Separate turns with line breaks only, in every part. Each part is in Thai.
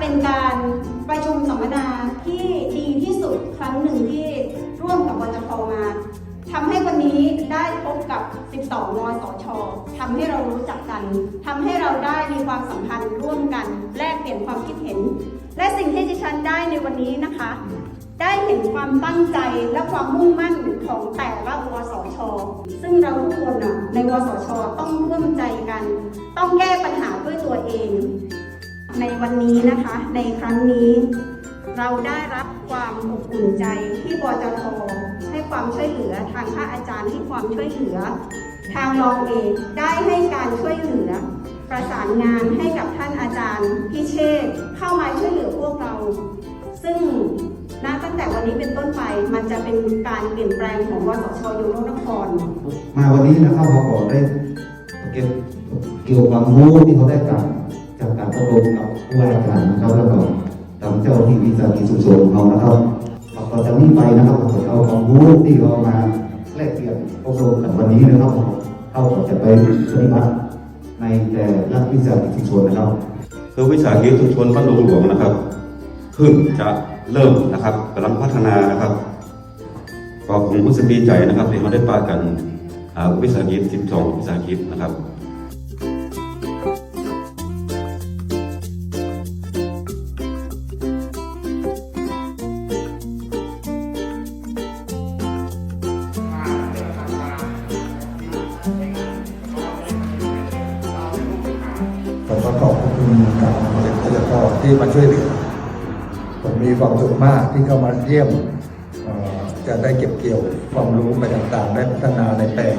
เป็นการประชุมสัมมนาที่ดีที่สุดครั้งหนึ่งที่ร่วมกับวทพมาทำให้วันนี้ได้พบกับ 12 มสอชทำให้เรารู้จักกันทำให้เราได้มีความสัมพันธ์ร่วมกัน แลกเปลี่ยนความคิดเห็น และสิ่งที่ดิฉันได้ในวันนี้นะคะ ได้เห็นความตั้งใจและความมุ่งมั่นของแต่ละวสช ซึ่งเราทุกคนในวสช ต้องร่วมใจกัน ต้องแก้ปัญหาด้วยตัวเอง ในวันนี้นะคะ ในครั้งนี้ เราได้รับความอบอุ่นใจที่บจทให้ความช่วยเหลือทางพระอาจารย์ให้ความช่วยเหลือ ทางรองเอกได้ให้การช่วยเหลือ ประสานงานให้กับท่านอาจารย์พิเชษเข้ามาช่วยเหลือพวกเรา ซึ่งณตั้งแต่วันนี้เป็นต้นไปมันจะเป็นการเปลี่ยนแปลงของวสชยกนคร
มาวันนี้นะครับเขาก็ได้เก็บเกี่ยวกับความรู้ที่เขาได้จากจากการอบรมกับ ว่าราชการนะครับแล้วก็ทางเจ้าที่วิสาหกิจชุมชนของเรานะครับเราก็จะนี้ไปนะครับเราจะเอาความรู้ที่เรามาแลกเปลี่ยนอบรมกันวันนี้นะครับเราก็จะไปปฏิบัติในแต่ละวิสาหกิจชุมชนนะครับ
คือวิสาหกิจชุมชนบ้านดงหลวงนะครับเพิ่งจะเริ่มนะครับกำลังพัฒนานะครับก็คงรู้สึกดีใจนะครับที่มาได้ปากันอ่าวิสาหกิจ12วิสาหกิจนะครับ
ที่มาช่วยเหลือผมมีความสุขมากที่เข้ามาเยี่ยมจะได้เก็บเกี่ยวความรู้ไปต่างๆได้พัฒนาในแปลง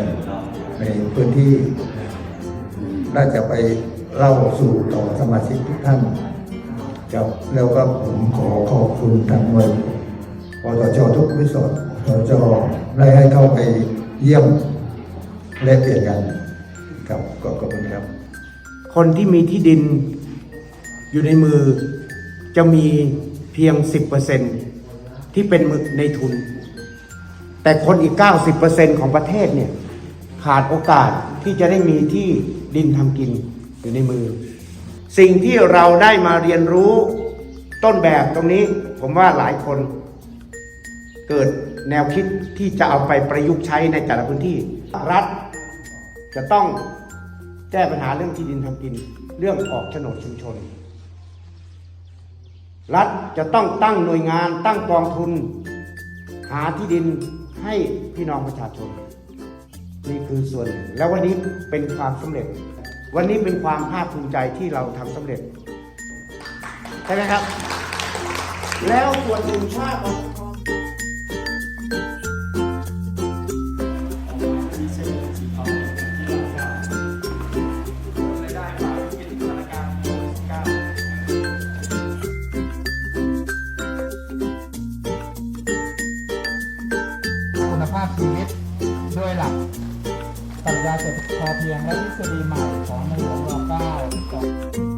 ในพื้นที่น่าจะไปเล่าสู่ต่อสมาชิกทุกท่านครับแล้วก็ผมขอขอบคุณทางหน่วยปตชทุกวิสตปตชได้ให้เข้าไปเยี่ยมและเปลี่ยนกันครับขอบคุณครับ
คนที่มีที่ดิน อยู่ในมือจะมีเพียง 10%ที่เป็นมือในทุน แต่คนอีก 90%ของประเทศเนี่ยขาดโอกาสที่จะได้มีที่ดินทำกินอยู่ในมือ สิ่งที่เราได้มาเรียนรู้ต้นแบบตรงนี้ผมว่าหลายคนเกิดแนวคิดที่จะเอาไปประยุกต์ใช้ในแต่ละพื้นที่ รัฐจะต้องแก้ปัญหาเรื่องที่ดินทำกิน เรื่องออกโฉนดชุมชน รัฐจะต้องตั้งหน่วยงาน ตั้งกองทุน หาที่ดินให้พี่น้องประชาชน นี่คือส่วนหนึ่งแล้ววันนี้เป็นความสำเร็จ วันนี้เป็นความภาคภูมิใจที่เราทำสำเร็จใช่ไหมครับ แล้วส่วนหนึ่งชาติ
คุณภาพชีวิตด้วยหลักปรัชญาเศรษฐกิจพอเพียงและทฤษฎีใหม่ของในหลวงร .9